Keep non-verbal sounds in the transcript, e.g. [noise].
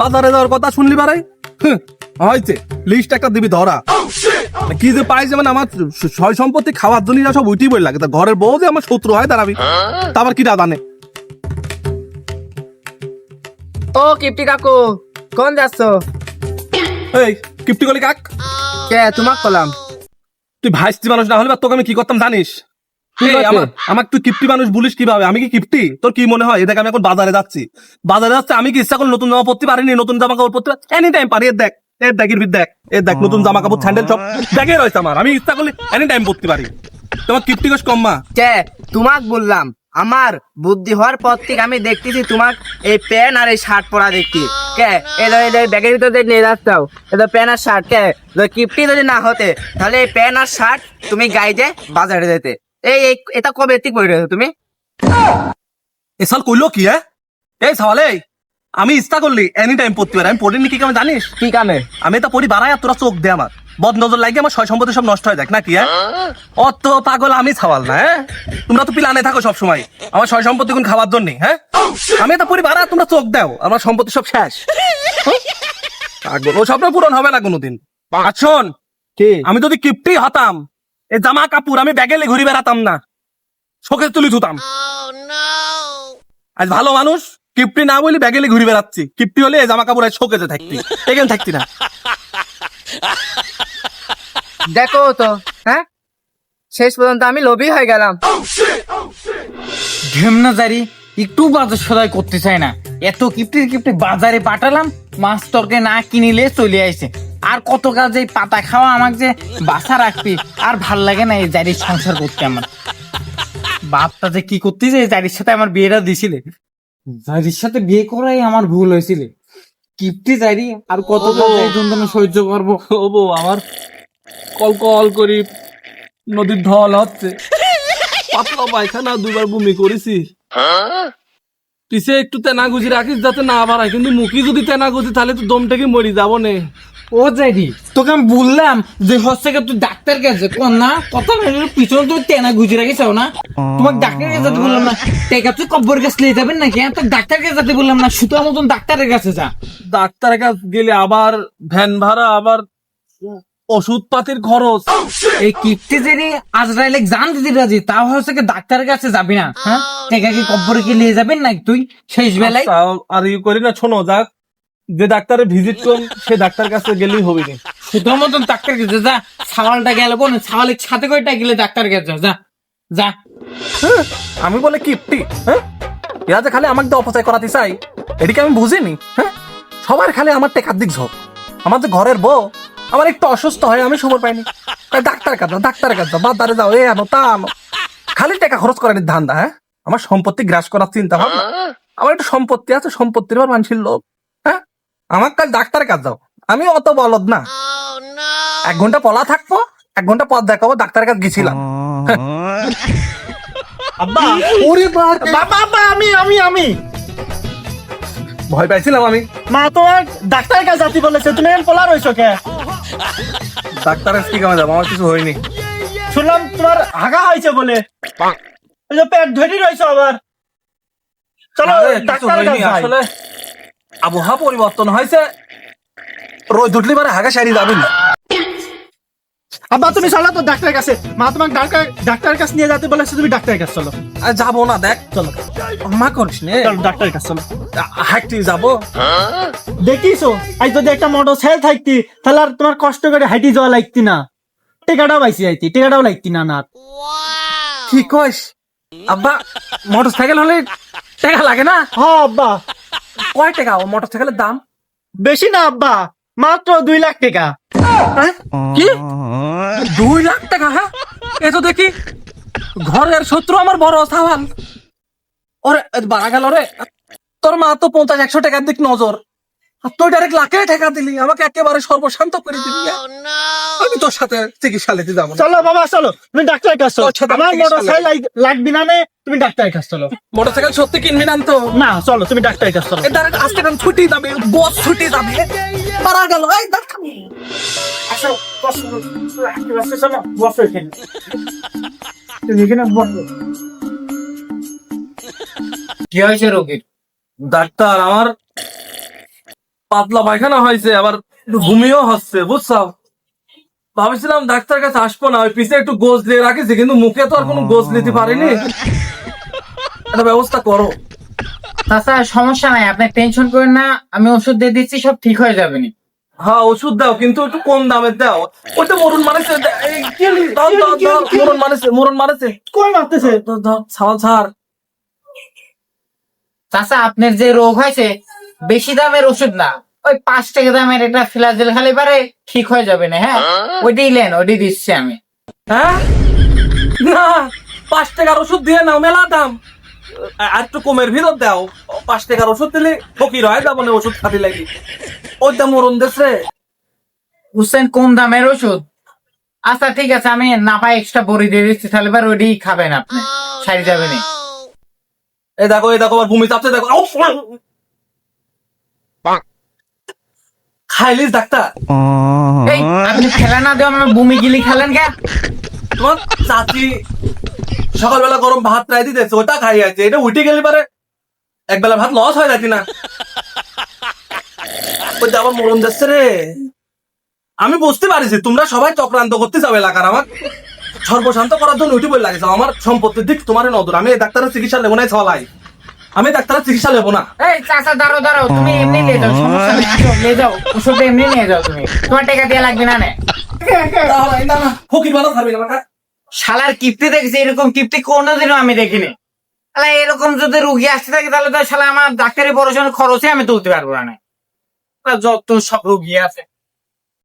বাজারে যাওয়ার কথা শুনলি বারাই হুঁ, হয়েছে। লিস্ট একটা দিবি ধরা। কি যে পাইছে মানে আমার সয় সম্পত্তি খাওয়ার জন্য সব উঠি বই লাগে। তা ঘরের বউ যে আমার শত্রু হয় দাঁড়াবি। তারপর কি জানে? ও কিপ্টি কাকু কোন যাচ্ছ? এই কিপ্টি গলি কাক। কে তোমাক কলাম। তুই ভাইস্তি মানুষ না হলে বা তোকে আমি কি করতাম জানিস? আমার তুই কিপ্টি মানুষ বলিস কীভাবে? আমি কি কিপ্টি তোর কি মনে হয়? এদেখ আমি এখন বাজারে যাচ্ছি। বাজারে যাচ্ছি আমি কি ইচ্ছা করলে নতুন জামা পরতে পারিনি? নতুন জামা কাপড় পরতে এনি টাইম পারি। দেখ এর দেখ এর দেখ এর দেখ নতুন জামা কাপড় স্যান্ডেল সব। দেখে রয়েছে আমার। আমি ইচ্ছা করলে এনি টাইম পরতে পারি। তোমার কিপ্টি কোষ কম মা কে? তোমাক বললাম। আমার বুদ্ধি হওয়ার পর থেকে আমি দেখতেছি তোমাক এই প্যান্ট আর এই শার্ট পরা দেখছি কে? এদের এদের ব্যাগের ভিতরে নিয়ে যাচ্ছাও। এদের প্যান্ট আর শার্ট কে? কিপ্টি যদি না হতে তাহলে এই প্যান্ট আর শার্ট তুমি গাইতে বাজারে যেতে। এই এটা কবে ঠিক পড়ে রয়েছো তুমি? এসাল কইলো কি হ্যাঁ এই সওয়ালে আমি ইচ্ছা করলি এনি টাইম পড়তে পারি। আমি পড়িনি কি কেমন জানিস? কি কামে আমি এটা পড়ি বাড়াই আর তোরা চোখ দে আমার। বদ নজর লাগে আমার সয় সম্পত্তি সব নষ্ট হয়ে যাক নাকি হ্যাঁ অত পাগল আমি ছাওয়াল না হ্যাঁ তোমরা তো পিলানে থাকো সব সময় আমার সয় সম্পত্তি কোন খাওয়ার জন্য হ্যাঁ আমি এটা পড়ি বাড়া তোমরা চোখ দাও আমার সম্পত্তি সব শেষ। পাগল ও স্বপ্ন পূরণ হবে না কোনোদিন। আর শোন কি? আমি যদি কিপ্টি হতাম এই জামা কাপড় আমি ব্যাগেলে ঘুরি বেড়াতাম না। শোকে তুলি ধুতাম। আজ ভালো মানুষ কিপ্টি না বলি ব্যাগেলে ঘুরি বেড়াচ্ছি। কিপ্টি হলে এই জামা কাপড় আজ শোকেতে থাকতি। এখানে থাকতি না। দেখো তো হ্যাঁ? শেষ পর্যন্ত আমি লোভী হয়ে গেলাম। ঢেমনাজারি একটু বাজার সদাই করতে চায় না। এত কিপটি কিপটি বাজারে পাঠালাম মাছ তরকে না কিনিলে চলে আইছে। আর কত কাজ এই পাতা খাওয়া আমাকে যে বাসা রাখবি আর ভালো লাগে না এই জারির সংসার করতে আমার। বাপটা যে কি করতে যে এই জারির সাথে আমার বিয়েটা দিছিলে? জারির সাথে বিয়ে করাই আমার ভুল হয়েছিল। কিপটি জারি আর কত কাজ এই যন্ত্রণা সহ্য করব। ও বউ আমার কল কল করি নদীর ঢল হচ্ছে। পাতলা পায়খানা দুবার বমি করেছি। পিছে একটু তেনা গুজি রাখিস যাতে না বাড়ায় কিন্তু মুখি যদি তেনা গুজি তাহলে তো দমটাকে মরি যাব নে। ও জারি তোকে আমি বললাম যে হচ্ছে কি তুই ডাক্তার কাছে কোন না কথা পিছনে তুই গুজি রাখিস না। তোমাকে ডাক্তার কাছে যেতে বললাম না। টেকা তুই কব্বর কাছে নিয়ে যাবেন নাকি? হ্যাঁ? তো ডাক্তার কাছে যেতে বললাম না মতন ডাক্তারের কাছে যা। ডাক্তারের কাছে গেলে আবার ভ্যান ভাড়া আবার ওষুধ পাতির খরচ। এই কিপ্টে জেনে আজরাইলে জান দিদি রাজি তাও হচ্ছে কি ডাক্তারের কাছে যাবি না হ্যাঁ? টেকা কি কব্বরে কি নিয়ে যাবেন নাকি তুই? শেষ বেলায় আচ্ছা, আর ই করি না শোনো যাক। যে ডাক্তারের ভিজিট করুন সে ডাক্তার কাছে গেলেই হবে না সুতো মতন ডাক্তার কাছে যা ছাওয়ালটা গেল কোন ছাওয়ালের সাথে করে গেলে ডাক্তার কাছে যা, যা। যা হ্যাঁ? আমি বলে কিপ্টি হ্যাঁ? এরা যে খালি আমাকে দিয়ে অপচয় করাতে চাই এদিকে আমি বুঝিনি হ্যাঁ? সবার খালি আমার টেকার দিক ঝোঁক। আমার যে ঘরের বউ আমার একটু অসুস্থ হয় আমি সময় পাইনি। তাই ডাক্তার কাছে ডাক্তার কাছে যাও বাজারে যাও এ আনো তা আনো। খালি টাকা খরচ করেনি ধান্দা হ্যাঁ? আমার সম্পত্তি গ্রাস করার চিন্তা ভাবনা। আমার একটু সম্পত্তি আছে সম্পত্তির পর মানুষের লোক আমার কাল ডাক্তার কাছে যাও আমি অত বলদ না। এক ঘণ্টা পলা থাকব এক ঘণ্টা পথ দেখাবো ডাক্তারের কাছে গেছিলাম। [laughs] আব্বা। ওরে বাবা বাবা আমি আমি আমি। ভয় পাইছিলাম আমি। মা তোমার ডাক্তারের কাছে যাতে বলেছে তুমি এখন পলা রয়েছো কে? ডাক্তারের কি কামে যাব? আমার কিছু হয়নি। শুনলাম তোমার হাগা হয়েছে বলে। পেট ধরে রয়েছো আবার। চলো আরে, কিছু কাছে আসলে। আবহাওয়া পরিবর্তন হয়েছে। রোদ উঠলি পারে হাগা সারি যাবি না। আব্বা তুমি চলো তো ডাক্তারের কাছে। মা তোমাকে ডাক্তার ডাক্তারের কাছে নিয়ে যাতে বলেছে তুমি ডাক্তারের কাছে চলো। আর যাব না দেখ। চলো। মা করিস নে। চলো ডাক্তারের কাছে চলো। হাঁটতে যাব। দেখিছো? আজ যদি একটা মোটর সাইকেল থাকতি তাহলে আর তোমার কষ্ট করে হাইটি যাওয়া লাগতি না। টেকাটাও পাইছি যাইতি টেকাটাও লাগতি না না কি কইস? আব্বা মোটর সাইকেল হলে টাকা লাগে না? হ্যাঁ আব্বা। কয় টাকা? মোটর সাইকেলের দাম? বেশি না আব্বা। মাত্র দুই লাখ টাকা। হ্যাঁ? কি? দুই লাখ টাকা হ্যাঁ? এ তো দেখি ঘরের শত্রু আমার বড় সাওয়াল। ওরে বাড়া গেল রে। তোর মা তো পঞ্চাশ একশো টাকার দিক নজর। আর তুই ডাইরেক্ট লাখে টাকা দিলি আমাকে একেবারে সর্বশান্ত করে দিলি হ্যাঁ? আমি তোর সাথে চিকিৎসা নিতে যাব চলো বাবা চলো। তুমি ডাক্তারের কাছে চলো। আমার আমার মোটর চিকিৎসা সাইকেল লাগবি না নে তুমি ডাক্তারের কাছে চলো। মোটর সাইকেল সত্যি কিনবি না তো? না চলো তুমি ডাক্তারের কাছে চলো। ডাইরেক্ট আজকে ছুটি যাবে বস ছুটি যাবে মারা গেল এই দেখ। আসো বসো বসো চলো বসো এখানে তুমি এখানে বসো। কি হয়েছে রোগীর? ডাক্তার আমার পাতলা পায়খানা হয়েছে আবার ঘুমিয়েও হচ্ছে বুঝছ? ভাবছিলাম ডাক্তার কাছে আসব না ওই পিছে একটু গোজ দিয়ে রাখিছি কিন্তু মুখে তো আর কোনো গোজ নিতে পারিনি। একটা ব্যবস্থা করো। তাছাড়া সমস্যা নাই আপনি টেনশন করেন না আমি ওষুধ দিয়ে দিচ্ছি সব ঠিক হয়ে যাবে নি। হ্যাঁ ওষুধ দাও কিন্তু একটু কম দামের দাও। ওইটা মরুন মানেছে এই, কি হলি? দাও, দাও, দাও, মরুন মানেছে মরুন মানেছে। কই মারতেছে? দাও, দাও, ছাড় ছাড়। চাচা আপনার যে রোগ হয়েছে বেশি দামের ওষুধ না। ওই পাঁচ টাকা দামের একটা ফিলাজেল খালি পারে ঠিক হয়ে যাবে না হ্যাঁ? ওইটাই লেন ওইটাই দিচ্ছি আমি। হ্যাঁ? না পাঁচ টাকার ওষুধ দিয়ে নাও মেলা দাম। আর একটু কমের ভিতর দাও। পাঁচ টাকার ওষুধ দিলে ফকির হয় যাব না ওষুধ খাতে লাগি। ওইটা মরণ দেশে বুঝছেন কম দামের ওষুধ? আচ্ছা ঠিক আছে আমি না পাই এক্সট্রা বড়ি দিয়ে দিচ্ছি তাহলে এবার ওইটাই খাবেন আপনি। সারি যাবে না। এই দেখো এই দেখো আবার ভূমি চাপছে দেখো। আউ! খাইলিস ডাক্তার। আপনি খেলা না দেওয়া আমার বমি গিলি খেলেন কে তোমার চাচি সকালবেলা গরম ভাত রাই দিতেছে ওটা খাই আছে। এটা উঠে গেলে পারে একবেলা ভাত লস হয়ে যাচ্ছে না ওই আবার মরণ যাচ্ছে রে। আমি বুঝতে পারিছি, তোমরা সবাই চক্রান্ত করতে যাও এলাকার আমার। সর্বশান্ত করার জন্য উঠে বলে লাগেছে আমার সম্পত্তির দিক তোমার নজর। আমি ডাক্তারের চিকিৎসা না ছলাই আমি ডাক্তার চিকিৎসা নেব না। এই চাচা দাঁড়াও দাঁড়াও তুমি এমনি নিয়ে যাও সমস্যা নেই। আসো নিয়ে যাও ওষুধটা এমনি নিয়ে যাও তুমি। তোমার টাকা দিয়ে লাগবে না নে। না না ফকির ভালো থাকবে না শালার কিপ্তি দেখছি এরকম কিপ্তি কোনোদিনও আমি দেখিনি। তাহলে এরকম যদি রুগী আসতে থাকে তাহলে তো শালা আমার ডাক্তারি পড়াশোনার খরচে আমি তুলতে পারব না যত সব রুগী আছে।